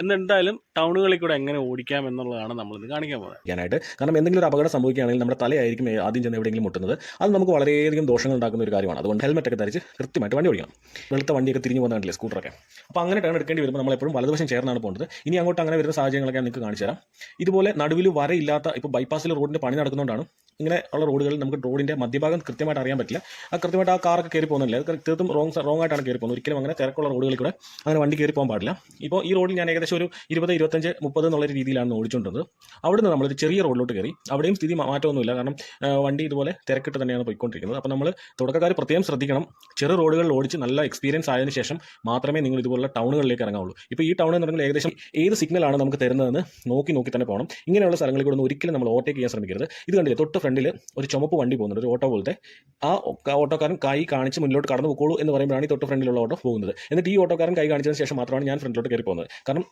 എന്നെന്തായാലും ടൗണുകളിൽ കൂടെ എങ്ങനെ ഓടിക്കാം എന്നുള്ളതാണ് നമ്മളിന്ന് കാണിക്കാൻ പോകുന്നത്. കാരണം എന്തെങ്കിലും ഒരു അപകടം സംഭവിക്കുകയാണെങ്കിൽ നമ്മുടെ തലയായിരിക്കും ആദ്യം ചെന്ന് എവിടെയെങ്കിലും മുട്ടുന്നത്. അത് നമുക്ക് വളരെയധികം ദോഷങ്ങൾ ഉണ്ടാക്കുന്ന ഒരു കാര്യമാണ്. അതുകൊണ്ട് ഹെൽമെറ്റ് ഒക്കെ ധരിച്ച് കൃത്യമായിട്ട് വണ്ടി ഓടിക്കണം. വെളുത്ത വണ്ടിയൊക്കെ തിരിഞ്ഞു പോകുന്ന കണ്ടില്ലേ സ്കൂട്ടറൊക്കെ അപ്പോൾ അങ്ങനെ ടേൺ എടുക്കേണ്ടി വരുമ്പോൾ നമ്മൾ എപ്പോഴും വലതുവശം ചേർന്നാണ് പോകുന്നത്. ഇനി അങ്ങോട്ട് അങ്ങനെ വരുന്ന സാഹചര്യങ്ങളൊക്കെ നിങ്ങൾക്ക് കാണിച്ചു തരാം. ഇതുപോലെ നടുവിൽ വരയില്ലാത്ത ഇപ്പോൾ ബൈപ്പാസിൽ റോഡിന്റെ പണി നടക്കുന്നതുകൊണ്ടാണ് ഇങ്ങനെ ഉള്ള റോഡുകളിൽ നമുക്ക് റോഡിന്റെ മധ്യഭാഗം കൃത്യമായിട്ട് അറിയാൻ പറ്റില്ല. ആ കൃത്യമായിട്ട് ആ കാറൊക്കെ കയറി പോകുന്നില്ല. അത് തീർത്തും റോങ് റോങ് ആയിട്ടാണ് കയറി പോകുന്നത്. ഒരിക്കലും അങ്ങനെ തിരക്കുള്ള റോഡുകളിൽ കൂടെ അങ്ങനെ വണ്ടി കയറി പോകാൻ പാടില്ല. ഇപ്പോൾ ഈ റോഡിൽ ഞാൻ ഏകദേശം ഒരു ഇരുപത് ഇരുപത്തഞ്ച് മുപ്പത് എന്നുള്ള രീതിയിലാണ് ഓടിച്ചുകൊണ്ടത് അവിടെ നിന്ന് നമ്മളൊരു ചെറിയ റോഡിലോട്ട് കയറി. അവിടെയും സ്ഥിതി മാറ്റമൊന്നുമില്ല. കാരണം വണ്ടി ഇതുപോലെ തിരക്കിട്ട് തന്നെയാണ് പോയിക്കൊണ്ടിരിക്കുന്നത്. അപ്പോൾ നമ്മൾ തുടക്കക്കാർ പ്രത്യേകം ശ്രദ്ധിക്കണം. ചെറിയ റോഡുകളിൽ ഓടിച്ച് നല്ല എക്സ്പീരിയൻസ് ആയതിനു ശേഷം മാത്രമേ നിങ്ങൾ ഇതുപോലുള്ള ടൗണുകളിലേക്ക് ഇറങ്ങാവുള്ളൂ. ഇപ്പോൾ ഈ ടൗൺ എന്ന് പറഞ്ഞാൽ ഏകദേശം ഏത് സിഗ്നലാണ് നമുക്ക് തരുന്നതെന്ന് നോക്കി നോക്കി തന്നെ പോകണം. ഇങ്ങനെയുള്ള സ്ഥലങ്ങളിൽ കൂടെ ഒരിക്കലും നമ്മൾ ഓവർടേക്ക് ചെയ്യാൻ ശ്രമിക്കരുത്. ഇത് കണ്ടില്ലേ തൊട്ട് ഫ്രണ്ടിൽ ഒരു ചുമപ്പ് വണ്ടി പോകുന്നുണ്ട് ഒരു ഓട്ടോ പോലത്തെ. ആ ഓട്ടോക്കാരൻ കൈ കാണിച്ച് മുന്നോട്ട് കടന്നു പോക്കോളൂ എന്ന് പറയുമ്പോഴാണ് ഈ തൊട്ട് ഫ്രണ്ടിലുള്ള ഓട്ടോ പോകുന്നത്. എന്നിട്ട് ഈ ഓട്ടോക്കാരൻ കൈ കാണിച്ചതിന് ശേഷം മാത്രമാണ് ഞാൻ ഫ്രണ്ടിലോട്ട് കയറി പോകുന്നത് കാരണം